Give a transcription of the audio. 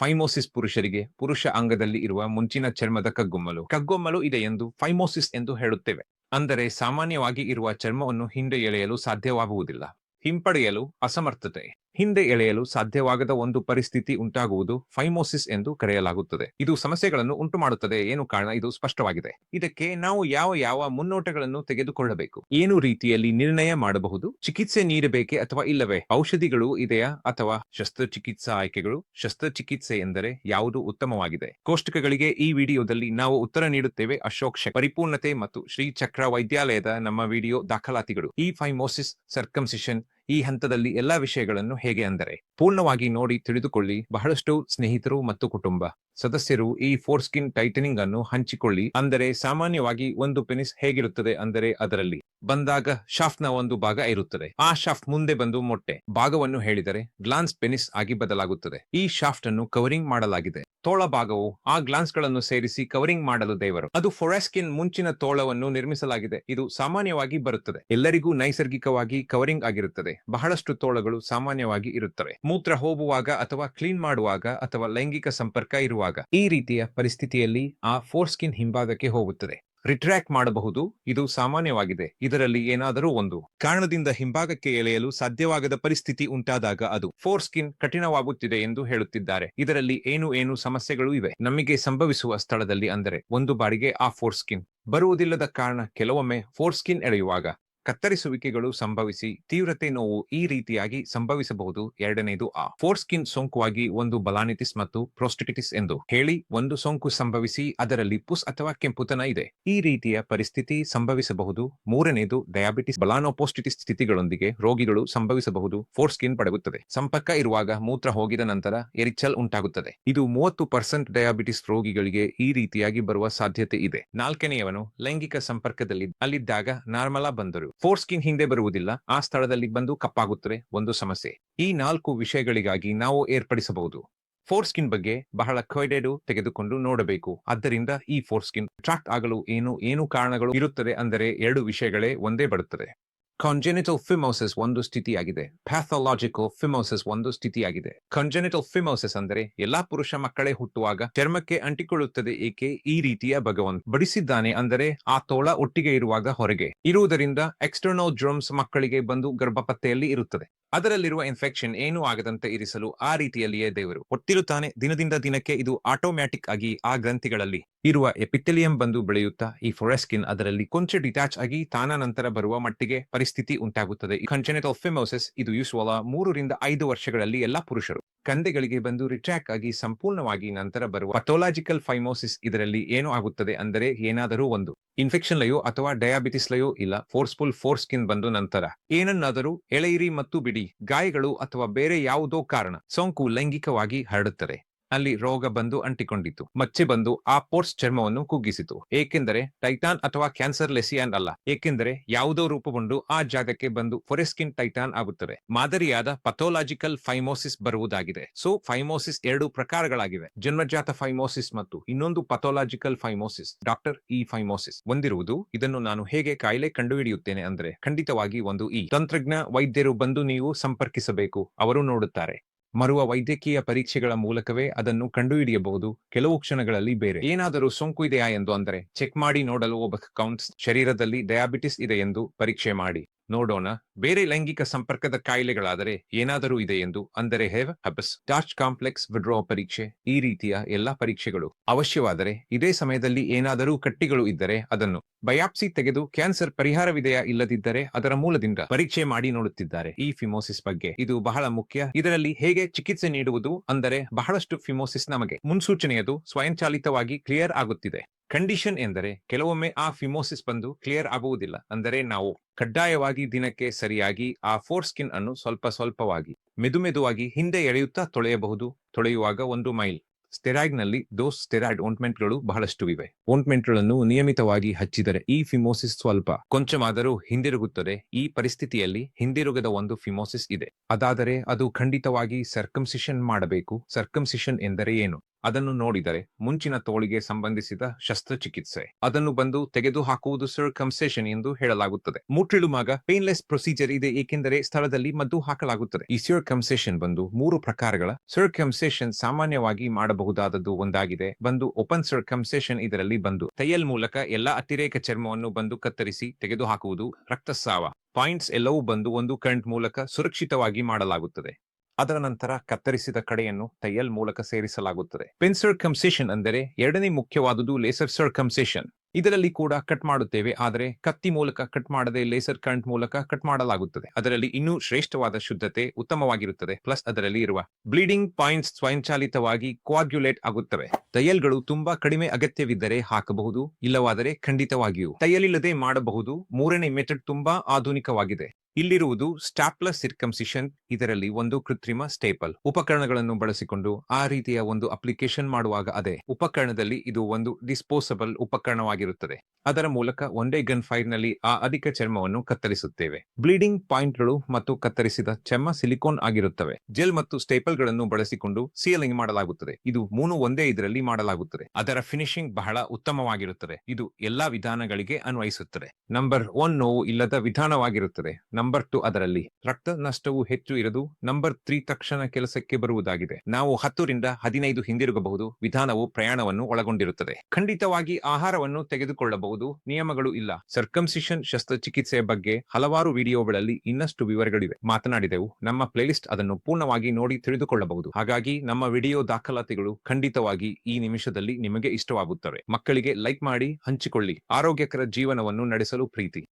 Phimosis ಪುರುಷರಿಗೆ ಪುರುಷ ಅಂಗದಲ್ಲಿ ಇರುವ ಮುಂಚಿನ ಚರ್ಮದ ಕಗ್ಗೊಮ್ಮಲು. ಕಗ್ಗೊಮ್ಮಲು ಇದೆ ಎಂದು ಫೈಮೋಸಿಸ್ ಎಂದು ಹೇಳುತ್ತೇವೆ. ಅಂದರೆ ಸಾಮಾನ್ಯವಾಗಿ ಇರುವ ಚರ್ಮವನ್ನು ಹಿಂದೆ ಎಳೆಯಲು ಸಾಧ್ಯವಾಗುವುದಿಲ್ಲ. ಹಿಂಪಡೆಯಲು ಅಸಮರ್ಥತೆ. ಹಿಂದೆ ಎಳೆಯಲು ಸಾಧ್ಯವಾಗದ ಒಂದು ಪರಿಸ್ಥಿತಿ ಉಂಟಾಗುವುದು ಫೈಮೋಸಿಸ್ ಎಂದು ಕರೆಯಲಾಗುತ್ತದೆ. ಇದು ಸಮಸ್ಯೆಗಳನ್ನು ಉಂಟು ಮಾಡುತ್ತದೆ ಏನು ಕಾರಣ? ಇದು ಸ್ಪಷ್ಟವಾಗಿದೆ. ಇದಕ್ಕೆ ನಾವು ಯಾವ ಯಾವ ಮುನ್ನೋಟಗಳನ್ನು ತೆಗೆದುಕೊಳ್ಳಬೇಕು? ಏನು ರೀತಿಯಲ್ಲಿ ನಿರ್ಣಯ ಮಾಡಬಹುದು? ಚಿಕಿತ್ಸೆ ನೀಡಬೇಕೆ ಅಥವಾ ಇಲ್ಲವೇ? ಔಷಧಿಗಳು ಇದೆಯಾ ಅಥವಾ ಶಸ್ತ್ರಚಿಕಿತ್ಸಾ ಆಯ್ಕೆಗಳು? ಶಸ್ತ್ರಚಿಕಿತ್ಸೆ ಎಂದರೆ ಯಾವುದು ಉತ್ತಮವಾಗಿದೆ? ಕೋಷ್ಟಕಗಳಿಗೆ ಈ ವಿಡಿಯೋದಲ್ಲಿ ನಾವು ಉತ್ತರ ನೀಡುತ್ತೇವೆ. ಅಶೋಕ್ ಶೆಟ್ ಪರಿಪೂರ್ಣತೆ ಮತ್ತು ಶ್ರೀ ಚಕ್ರ ವೈದ್ಯಾಲಯದ ನಮ್ಮ ವಿಡಿಯೋ ದಾಖಲಾತಿಗಳು. ಈ ಫೈಮೋಸಿಸ್ ಸರ್ಕಮ್ಸಿಷನ್ ಈ ಹಂತದಲ್ಲಿ ಎಲ್ಲಾ ವಿಷಯಗಳನ್ನು ಹೇಗೆ ಅಂದರೆ ಪೂರ್ಣವಾಗಿ ನೋಡಿ ತಿಳಿದುಕೊಳ್ಳಿ. ಬಹಳಷ್ಟು ಸ್ನೇಹಿತರು ಮತ್ತು ಕುಟುಂಬ. ಸದಸ್ಯರು ಈ ಫೋರ್ಸ್ಕಿನ್ ಟೈಟನಿಂಗ್ ಅನ್ನು ಹಂಚಿಕೊಳ್ಳಿ. ಅಂದರೆ ಸಾಮಾನ್ಯವಾಗಿ ಒಂದು ಪೆನಿಸ್ ಹೇಗಿರುತ್ತದೆ ಅಂದರೆ ಅದರಲ್ಲಿ ಬಂದಾಗ ಶಾಫ್ಟ್ನ ಒಂದು ಭಾಗ ಇರುತ್ತದೆ. ಆ ಶಾಫ್ಟ್ ಮುಂದೆ ಬಂದು ಮೊಟ್ಟೆ ಭಾಗವನ್ನು ಹೇಳಿದರೆ ಗ್ಲಾನ್ಸ್ ಪೆನಿಸ್ ಆಗಿ ಬದಲಾಗುತ್ತದೆ. ಈ ಶಾಫ್ಟ್ ಅನ್ನು ಕವರಿಂಗ್ ಮಾಡಲಾಗಿದೆ. ತೋಳ ಭಾಗವು ಆ ಗ್ಲಾನ್ಸ್ಗಳನ್ನು ಸೇರಿಸಿ ಕವರಿಂಗ್ ಮಾಡಲು ದೇವರು. ಅದು ಫೊರೆಸ್ಕಿನ್ ಮುಂಚಿನ ತೋಳವನ್ನು ನಿರ್ಮಿಸಲಾಗಿದೆ. ಇದು ಸಾಮಾನ್ಯವಾಗಿ ಬರುತ್ತದೆ. ಎಲ್ಲರಿಗೂ ನೈಸರ್ಗಿಕವಾಗಿ ಕವರಿಂಗ್ ಆಗಿರುತ್ತದೆ. ಬಹಳಷ್ಟು ತೋಳಗಳು ಸಾಮಾನ್ಯವಾಗಿ ಇರುತ್ತವೆ. ಮೂತ್ರ ಹೋಗುವಾಗ ಅಥವಾ ಕ್ಲೀನ್ ಮಾಡುವಾಗ ಅಥವಾ ಲೈಂಗಿಕ ಸಂಪರ್ಕ ಇರುವಾಗ ಈ ರೀತಿಯ ಪರಿಸ್ಥಿತಿಯಲ್ಲಿ ಆ ಫೋರ್ಸ್ಕಿನ್ ಹಿಂಭಾಗಕ್ಕೆ ಹೋಗುತ್ತದೆ. ರಿಟ್ರ್ಯಾಕ್ಟ್ ಮಾಡಬಹುದು, ಇದು ಸಾಮಾನ್ಯವಾಗಿದೆ. ಇದರಲ್ಲಿ ಏನಾದರೂ ಒಂದು. ಕಾರಣದಿಂದ ಹಿಂಭಾಗಕ್ಕೆ ಎಳೆಯಲು ಸಾಧ್ಯವಾಗದ ಪರಿಸ್ಥಿತಿ ಉಂಟಾದಾಗ ಅದು ಫೋರ್ ಸ್ಕಿನ್ ಕಠಿಣವಾಗುತ್ತಿದೆ ಎಂದು ಹೇಳುತ್ತಿದ್ದಾರೆ. ಇದರಲ್ಲಿ ಏನು ಏನು ಸಮಸ್ಯೆಗಳು ಇವೆ? ನಮಗೆ ಸಂಭವಿಸುವ ಸ್ಥಳದಲ್ಲಿ ಅಂದರೆ ಒಂದು ಬಾರಿಗೆ ಆ ಫೋರ್ ಸ್ಕಿನ್ ಬರುವುದಿಲ್ಲದ ಕಾರಣ ಕೆಲವೊಮ್ಮೆ ಫೋರ್ ಸ್ಕಿನ್ ಎಳೆಯುವಾಗ ಕತ್ತರಿಸುವಿಕೆಗಳು ಸಂಭವಿಸಿ ತೀವ್ರತೆ ನೋವು ಈ ರೀತಿಯಾಗಿ ಸಂಭವಿಸಬಹುದು. ಎರಡನೇದು ಆ. ಫೋರ್ ಸ್ಕಿನ್ ಸೋಂಕುವಾಗಿ ಒಂದು ಬಲಾನಿಟಿಸ್ ಮತ್ತು ಪ್ರೋಸ್ಟಿಟಿಸ್ ಎಂದು ಹೇಳಿ ಒಂದು ಸೋಂಕು ಸಂಭವಿಸಿ ಅದರಲ್ಲಿ ಪುಸ್ ಅಥವಾ ಕೆಂಪುತನ ಇದೆ. ಈ ರೀತಿಯ ಪರಿಸ್ಥಿತಿ ಸಂಭವಿಸಬಹುದು. ಮೂರನೇದು ಡಯಾಬಿಟಿಸ್ ಬಲಾನೋಪೋಸ್ಟಿಟಿಸ್ ಸ್ಥಿತಿಗಳೊಂದಿಗೆ ರೋಗಿಗಳು ಸಂಭವಿಸಬಹುದು. ಫೋರ್ ಸ್ಕಿನ್ ಪಡೆಯುತ್ತದೆ. ಸಂಪರ್ಕ ಇರುವಾಗ ಮೂತ್ರ ಹೋಗಿದ ನಂತರ ಎರಿಚಲ್ ಉಂಟಾಗುತ್ತದೆ. ಇದು ಮೂವತ್ತು ಪರ್ಸೆಂಟ್ ಡಯಾಬಿಟಿಸ್ ರೋಗಿಗಳಿಗೆ ಈ ರೀತಿಯಾಗಿ ಬರುವ ಸಾಧ್ಯತೆ ಇದೆ. ನಾಲ್ಕನೆಯವನು ಲೈಂಗಿಕ ಸಂಪರ್ಕದಲ್ಲಿ ಅಲ್ಲಿದ್ದಾಗ ನಾರ್ಮಲಾ ಬಂದರು. ಫೋರ್ ಸ್ಕಿನ್ ಹಿಂದೆ ಬರುವುದಿಲ್ಲ. ಆ ಸ್ಥಳದಲ್ಲಿ ಬಂದು ಕಪ್ಪಾಗುತ್ತದೆ. ಒಂದು ಸಮಸ್ಯೆ. ಈ ನಾಲ್ಕು ವಿಷಯಗಳಿಗಾಗಿ ನಾವು ಏರ್ಪಡಿಸಬಹುದು. ಫೋರ್ ಸ್ಕಿನ್ ಬಗ್ಗೆ ಬಹಳ ಕ್ವೈಡೆಡು ತೆಗೆದುಕೊಂಡು ನೋಡಬೇಕು. ಆದ್ದರಿಂದ ಈ ಫೋರ್ ಸ್ಕಿನ್ ಅಟ್ರಾಕ್ಟ್ ಆಗಲು ಏನು ಏನು ಕಾರಣಗಳು ಇರುತ್ತದೆ ಅಂದರೆ ಎರಡು ವಿಷಯಗಳೇ ಒಂದೇ ಬರುತ್ತದೆ. ಕಾಂಜೆನಿಟಲ್ ಫಿಮೋಸಿಸ್ ಒಂದು ಸ್ಥಿತಿಯಾಗಿದೆ ಪ್ಯಾಥಾಲಜಿಕಲ್ ಫಿಮೋಸಿಸ್ ಒಂದು ಸ್ಥಿತಿಯಾಗಿದೆ ಕಾಂಜೆನಿಟಲ್ ಫಿಮೋಸಿಸ್ ಅಂದರೆ ಎಲ್ಲಾ ಪುರುಷ ಮಕ್ಕಳೇ ಹುಟ್ಟುವಾಗ ಚರ್ಮಕ್ಕೆ ಅಂಟಿಕೊಳ್ಳುತ್ತದೆ ಏಕೆ? ಈ ರೀತಿಯ ಭಗವಂತ ಬಡಿಸಿದ್ದಾನೆ ಅಂದರೆ ಆ ತೋಳ ಒಟ್ಟಿಗೆ ಇರುವಾಗ ಹೊರಗೆ. ಇರುವುದರಿಂದ ಎಕ್ಸ್ಟರ್ನಲ್ ಡ್ರಮ್ಸ್ ಮಕ್ಕಳಿಗೆ ಬಂದು ಗರ್ಭಪತ್ತೆಯಲ್ಲಿ ಇರುತ್ತದೆ. ಅದರಲ್ಲಿರುವ ಇನ್ಫೆಕ್ಷನ್ ಏನೂ ಆಗದಂತೆ ಇರಿಸಲು ಆ ರೀತಿಯಲ್ಲಿಯೇ ದೇವರು ಒಟ್ಟಿರುತ್ತಾನೆ ದಿನದಿಂದ ದಿನಕ್ಕೆ ಇದು ಆಟೋಮ್ಯಾಟಿಕ್ ಆಗಿ ಆ ಗ್ರಂಥಿಗಳಲ್ಲಿ ಇರುವ ಎಪಿಥೆಲಿಯಂ ಬಂದು ಬೆಳೆಯುತ್ತಾ, ಈ ಫೊರೆಸ್ಕಿನ್ ಅದರಲ್ಲಿ ಕೊಂಚ ಡಿಟ್ಯಾಚ್ ಆಗಿ ತಾನ ನಂತರ ಬರುವ ಮಟ್ಟಿಗೆ ಪರಿಸ್ಥಿತಿ ಉಂಟಾಗುತ್ತದೆ. ಕಂಜೆನೆಟಲ್ ಫಿಮೋಸಿಸ್ ಇದು ಯೂಸ್ವಲ ಮೂರರಿಂದ ಐದು ವರ್ಷಗಳಲ್ಲಿ ಎಲ್ಲಾ ಪುರುಷರು ಕಂದೆಗಳಿಗೆ ಬಂದು ರಿಟ್ರಾಕ್ ಆಗಿ ಸಂಪೂರ್ಣವಾಗಿ ನಂತರ ಬರುವ ಪಥೋಲಾಜಿಕಲ್ ಫೈಮೋಸಿಸ್ ಇದರಲ್ಲಿ ಏನು ಆಗುತ್ತದೆ ಅಂದರೆ ಏನಾದರೂ ಒಂದು. ಇನ್ಫೆಕ್ಷನ್ ಲಯೋ ಅಥವಾ ಡಯಾಬಿಟಿಸ್ ಲಯೋ ಇಲ್ಲ, ಫೋರ್ಸ್ಫುಲ್ ಫೋರ್ ಸ್ಕಿನ್ ಬಂದು ನಂತರ ಏನನ್ನಾದರೂ ಎಳೆಯಿರಿ ಮತ್ತು ಬಿಡಿ, ಗಾಯಗಳು ಅಥವಾ ಬೇರೆ ಯಾವುದೋ ಕಾರಣ ಸೋಂಕು ಲೈಂಗಿಕವಾಗಿ ಹರಡುತ್ತದೆ. ಅಲ್ಲಿ ರೋಗ ಬಂದು ಅಂಟಿಕೊಂಡಿತು. ಮಚ್ಚೆ ಬಂದು ಆ ಪೋರ್ಸ್ ಚರ್ಮವನ್ನು ಕುಗ್ಗಿಸಿತು. ಏಕೆಂದರೆ ಟೈಟಾನ್ ಅಥವಾ ಕ್ಯಾನ್ಸರ್ ಲೆಸಿಯಾನ್ ಅಲ್ಲ. ಏಕೆಂದರೆ ಯಾವುದೋ ರೂಪಗೊಂಡು ಆ ಜಾಗಕ್ಕೆ ಬಂದು ಫೊರೆಸ್ಕಿನ್ ಟೈಟಾನ್ ಆಗುತ್ತದೆ. ಮಾದರಿಯಾದ ಪಥೋಲಾಜಿಕಲ್ ಫೈಮೋಸಿಸ್ ಬರುವುದಾಗಿದೆ. ಸೊ, ಫೈಮೋಸಿಸ್ ಎರಡು ಪ್ರಕಾರಗಳಾಗಿವೆ. ಜನ್ಮಜಾತ ಫೈಮೋಸಿಸ್ ಮತ್ತು ಇನ್ನೊಂದು ಪಥೋಲಾಜಿಕಲ್ ಫೈಮೋಸಿಸ್. ಡಾಕ್ಟರ್ ಇ ಫೈಮೋಸಿಸ್ ಹೊಂದಿರುವುದು. ಇದನ್ನು ನಾನು ಹೇಗೆ ಕಾಯಿಲೆ ಕಂಡುಹಿಡಿಯುತ್ತೇನೆ ಅಂದ್ರೆ ಖಂಡಿತವಾಗಿ ಒಂದು ಈ ತಂತ್ರಜ್ಞ ವೈದ್ಯರು ಬಂದು ನೀವು ಸಂಪರ್ಕಿಸಬೇಕು. ಅವರು ನೋಡುತ್ತಾರೆ. ಮರುವ ವೈದ್ಯಕೀಯ ಪರೀಕ್ಷೆಗಳ ಮೂಲಕವೇ ಅದನ್ನು ಕಂಡುಹಿಡಿಯಬಹುದು. ಕೆಲವು ಕ್ಷಣಗಳಲ್ಲಿ ಬೇರೆ. ಏನಾದರೂ ಸೋಂಕು ಇದೆಯಾ ಎಂದು ಅಂದರೆ, ಚೆಕ್ ಮಾಡಿ ನೋಡಲು ಒಬ್ಬ ಕೌಂಟ್ಸ್ ಶರೀರದಲ್ಲಿ ಡಯಾಬಿಟಿಸ್ ಇದೆ ಎಂದು ಪರೀಕ್ಷೆ ಮಾಡಿ. ನೋಡೋಣ. ಬೇರೆ ಲೈಂಗಿಕ ಸಂಪರ್ಕದ ಕಾಯಿಲೆಗಳಾದರೆ ಏನಾದರೂ ಇದೆ ಎಂದು ಅಂದರೆ ಹೆವ್ ಹಬಸ್ ಟಾರ್ಚ್ ಕಾಂಪ್ಲೆಕ್ಸ್, ವಿಡ್ರೋ ಪರೀಕ್ಷೆ, ಈ ರೀತಿಯ ಎಲ್ಲಾ ಪರೀಕ್ಷೆಗಳು. ಅವಶ್ಯವಾದರೆ ಇದೇ ಸಮಯದಲ್ಲಿ ಏನಾದರೂ ಕಟ್ಟಿಗಳು ಇದ್ದರೆ ಅದನ್ನು ಬಯಾಪ್ಸಿ ತೆಗೆದು ಕ್ಯಾನ್ಸರ್ ಪರಿಹಾರವಿದೆಯಾ ಇಲ್ಲದಿದ್ದರೆ ಅದರ ಮೂಲದಿಂದ ಪರೀಕ್ಷೆ ಮಾಡಿ ನೋಡುತ್ತಿದ್ದಾರೆ. ಈ ಫಿಮೋಸಿಸ್ ಬಗ್ಗೆ ಇದು ಬಹಳ ಮುಖ್ಯ. ಇದರಲ್ಲಿ ಹೇಗೆ ಚಿಕಿತ್ಸೆ ನೀಡುವುದು ಅಂದರೆ ಬಹಳಷ್ಟು ಫಿಮೋಸಿಸ್ ನಮಗೆ ಮುನ್ಸೂಚನೆಯದು ಸ್ವಯಂಚಾಲಿತವಾಗಿ ಕ್ಲಿಯರ್ ಆಗುತ್ತಿದೆ. ಕಂಡೀಷನ್ ಎಂದರೆ ಕೆಲವೊಮ್ಮೆ ಆ ಫಿಮೋಸಿಸ್ ಬಂದು ಕ್ಲಿಯರ್ ಆಗುವುದಿಲ್ಲ. ಅಂದರೆ ನಾವು ಕಡ್ಡಾಯವಾಗಿ ದಿನಕ್ಕೆ ಸರಿಯಾಗಿ ಆ ಫೋರ್ ಸ್ಕಿನ್ ಅನ್ನು ಸ್ವಲ್ಪ ಸ್ವಲ್ಪವಾಗಿ, ಮೆದುಮೆದುವಾಗಿ ಹಿಂದೆ ಎಳೆಯುತ್ತಾ ತೊಳೆಯಬಹುದು. ತೊಳೆಯುವಾಗ ಒಂದು ಮೈಲ್ ಸ್ಟೆರಾಯ್ಡ್ನಲ್ಲಿ ದೋಸ್ ಸ್ಟೆರಾಯ್ಡ್ ಓಂಟ್ಮೆಂಟ್ಗಳು ಬಹಳಷ್ಟು ಇವೆ. ಓಂಟ್ಮೆಂಟ್ಗಳನ್ನು ನಿಯಮಿತವಾಗಿ ಹಚ್ಚಿದರೆ ಈ ಫಿಮೋಸಿಸ್ ಸ್ವಲ್ಪ ಕೊಂಚಮಾದರೂ ಹಿಂದಿರುಗುತ್ತದೆ. ಈ ಪರಿಸ್ಥಿತಿಯಲ್ಲಿ ಹಿಂದಿರುಗದ ಒಂದು ಫಿಮೋಸಿಸ್ ಇದೆ. ಅದಾದರೆ ಅದು ಖಂಡಿತವಾಗಿ ಸರ್ಕಮ್ಸಿಷನ್ ಮಾಡಬೇಕು. ಸರ್ಕಮ್ಸಿಷನ್ ಎಂದರೆ ಏನು? ಅದನ್ನು ನೋಡಿದರೆ ಮುಂಚಿನ ತೋಳಿಗೆ ಸಂಬಂಧಿಸಿದ ಶಸ್ತ್ರಚಿಕಿತ್ಸೆ. ಅದನ್ನು ಬಂದು ತೆಗೆದು ಹಾಕುವುದು ಸರ್ಕಮ್ಸೇಷನ್ ಎಂದು ಹೇಳಲಾಗುತ್ತದೆ. ಮುற்றிಳುಮಾಗ ಪೇನ್ಲೆಸ್ ಪ್ರೊಸೀಜರ್ ಇದೆ ಏಕೆಂದರೆ ಸ್ಥಳದಲ್ಲಿ ಮದ್ದು ಹಾಕಲಾಗುತ್ತದೆ. ಈ ಸರ್ಕಮ್ಸೇಷನ್ ಬಂದು ಮೂರು ಪ್ರಕಾರಗಳ ಸರ್ಕಮ್ಸೇಷನ್ ಸಾಮಾನ್ಯವಾಗಿ ಮಾಡಬಹುದಾದದ್ದು ಒಂದಾಗಿದೆ. ಬಂದು ಓಪನ್ ಸರ್ಕಮ್ಸೇಷನ್ ಇದರಲ್ಲಿ ಬಂದು ತೈಯಲ್ ಮೂಲಕ ಎಲ್ಲಾ ಅತಿರೇಕ ಚರ್ಮವನ್ನು ಬಂದು ಕತ್ತರಿಸಿ ತೆಗೆದುಹಾಕುವುದು ರಕ್ತಸ್ರಾವ. ಪಾಯಿಂಟ್ಸ್ ಎಲ್ಲವೂ ಬಂದು ಒಂದು ಕರೆಂಟ್ ಮೂಲಕ ಸುರಕ್ಷಿತವಾಗಿ ಮಾಡಲಾಗುತ್ತದೆ. ಅದರ ನಂತರ ಕತ್ತರಿಸಿದ ಕಡೆಯನ್ನು ತೈಯಲ್ ಮೂಲಕ ಸೇರಿಸಲಾಗುತ್ತದೆ. ಪೆನ್ ಸರ್ಕಮ್ಸೇಷನ್ ಅಂದರೆ ಎರಡನೇ ಮುಖ್ಯವಾದುದು ಲೇಸರ್ ಸರ್ಕಮ್ಸೇಷನ್ ಇದರಲ್ಲಿ ಕೂಡ ಕಟ್ ಮಾಡುತ್ತೇವೆ, ಆದರೆ ಕತ್ತಿ ಮೂಲಕ ಕಟ್ ಮಾಡದೆ ಲೇಸರ್ ಕರೆಂಟ್ ಮೂಲಕ ಕಟ್ ಮಾಡಲಾಗುತ್ತದೆ. ಅದರಲ್ಲಿ ಇನ್ನೂ ಶ್ರೇಷ್ಠವಾದ ಶುದ್ಧತೆ ಉತ್ತಮವಾಗಿರುತ್ತದೆ. ಪ್ಲಸ್ ಅದರಲ್ಲಿ ಇರುವ ಬ್ಲೀಡಿಂಗ್ ಪಾಯಿಂಟ್ಸ್ ಸ್ವಯಂಚಾಲಿತವಾಗಿ ಕ್ವಾಗ್ಯುಲೇಟ್ ಆಗುತ್ತವೆ. ತೈಯಲ್ಗಳು ತುಂಬಾ ಕಡಿಮೆ ಅಗತ್ಯವಿದ್ದರೆ ಹಾಕಬಹುದು, ಇಲ್ಲವಾದರೆ ಖಂಡಿತವಾಗಿಯೂ. ತೈಯಲಿಲ್ಲದೆ ಮಾಡಬಹುದು. ಮೂರನೇ ಮೆಥಡ್ ತುಂಬಾ ಆಧುನಿಕವಾಗಿದೆ. ಇಲ್ಲಿರುವುದು ಸ್ಟಾಪ್ಲಸ್ ಸಿರ್ಕಮ್ಸಿಷನ್ ಇದರಲ್ಲಿ ಒಂದು ಕೃತ್ರಿಮ ಸ್ಟೇಪಲ್ ಉಪಕರಣಗಳನ್ನು ಬಳಸಿಕೊಂಡು ಆ ರೀತಿಯ ಒಂದು ಅಪ್ಲಿಕೇಶನ್ ಮಾಡುವಾಗ ಅದೇ. ಉಪಕರಣದಲ್ಲಿ ಇದು ಒಂದು ಡಿಸ್ಪೋಸಬಲ್ ಉಪಕರಣವಾಗಿರುತ್ತದೆ. ಅದರ ಮೂಲಕ ಒಂದೇ ಗನ್ ಫೈರ್ನಲ್ಲಿ ಆ ಅಧಿಕ ಚರ್ಮವನ್ನು ಕತ್ತರಿಸುತ್ತೇವೆ. ಬ್ಲೀಡಿಂಗ್ ಪಾಯಿಂಟ್ಗಳು ಮತ್ತು ಕತ್ತರಿಸಿದ ಚರ್ಮ ಸಿಲಿಕೋನ್ ಆಗಿರುತ್ತವೆ. ಜೆಲ್ ಮತ್ತು ಸ್ಟೇಪಲ್ಗಳನ್ನು ಬಳಸಿಕೊಂಡು ಸೀಲಿಂಗ್ ಮಾಡಲಾಗುತ್ತದೆ. ಇದು ಮೂನು ಒಂದೇ ಇದರಲ್ಲಿ ಮಾಡಲಾಗುತ್ತದೆ. ಅದರ ಫಿನಿಶಿಂಗ್ ಬಹಳ ಉತ್ತಮವಾಗಿರುತ್ತದೆ. ಇದು ಎಲ್ಲಾ ವಿಧಾನಗಳಿಗೆ ಅನ್ವಯಿಸುತ್ತದೆ. ನಂಬರ್ ಒನ್ ನೋವು ಇಲ್ಲದ ವಿಧಾನವಾಗಿರುತ್ತದೆ. ನಂಬರ್ ಟು ಅದರಲ್ಲಿ. ರಕ್ತ ನಷ್ಟವು ಹೆಚ್ಚು ಇರದು ನಂಬರ್ ತ್ರೀ ತಕ್ಷಣ ಕೆಲಸಕ್ಕೆ ಬರುವುದಾಗಿದೆ. ನಾವು ಹತ್ತರಿಂದ ಹದಿನೈದು ಹಿಂದಿರುಗಬಹುದು, ವಿಧಾನವು ಪ್ರಯಾಣವನ್ನು ಒಳಗೊಂಡಿರುತ್ತದೆ. ಖಂಡಿತವಾಗಿ ಆಹಾರವನ್ನು ತೆಗೆದುಕೊಳ್ಳಬಹುದು, ನಿಯಮಗಳು ಇಲ್ಲ. ಸರ್ಕಂಸಿಷನ್ ಶಸ್ತ್ರಚಿಕಿತ್ಸೆಯ ಬಗ್ಗೆ ಹಲವಾರು ವಿಡಿಯೋಗಳಲ್ಲಿ ಇನ್ನಷ್ಟು ವಿವರಗಳಿವೆ. ಮಾತನಾಡಿದೆವು, ನಮ್ಮ ಪ್ಲೇಲಿಸ್ಟ್ ಅದನ್ನು ಪೂರ್ಣವಾಗಿ ನೋಡಿ ತಿಳಿದುಕೊಳ್ಳಬಹುದು. ಹಾಗಾಗಿ ನಮ್ಮ ವಿಡಿಯೋ ದಾಖಲಾತಿಗಳು ಖಂಡಿತವಾಗಿ ಈ ನಿಮಿಷದಲ್ಲಿ ನಿಮಗೆ ಇಷ್ಟವಾಗುತ್ತವೆ. ಮಕ್ಕಳಿಗೆ ಲೈಕ್ ಮಾಡಿ, ಹಂಚಿಕೊಳ್ಳಿ. ಆರೋಗ್ಯಕರ ಜೀವನವನ್ನು ನಡೆಸಲು ಪ್ರೀತಿ.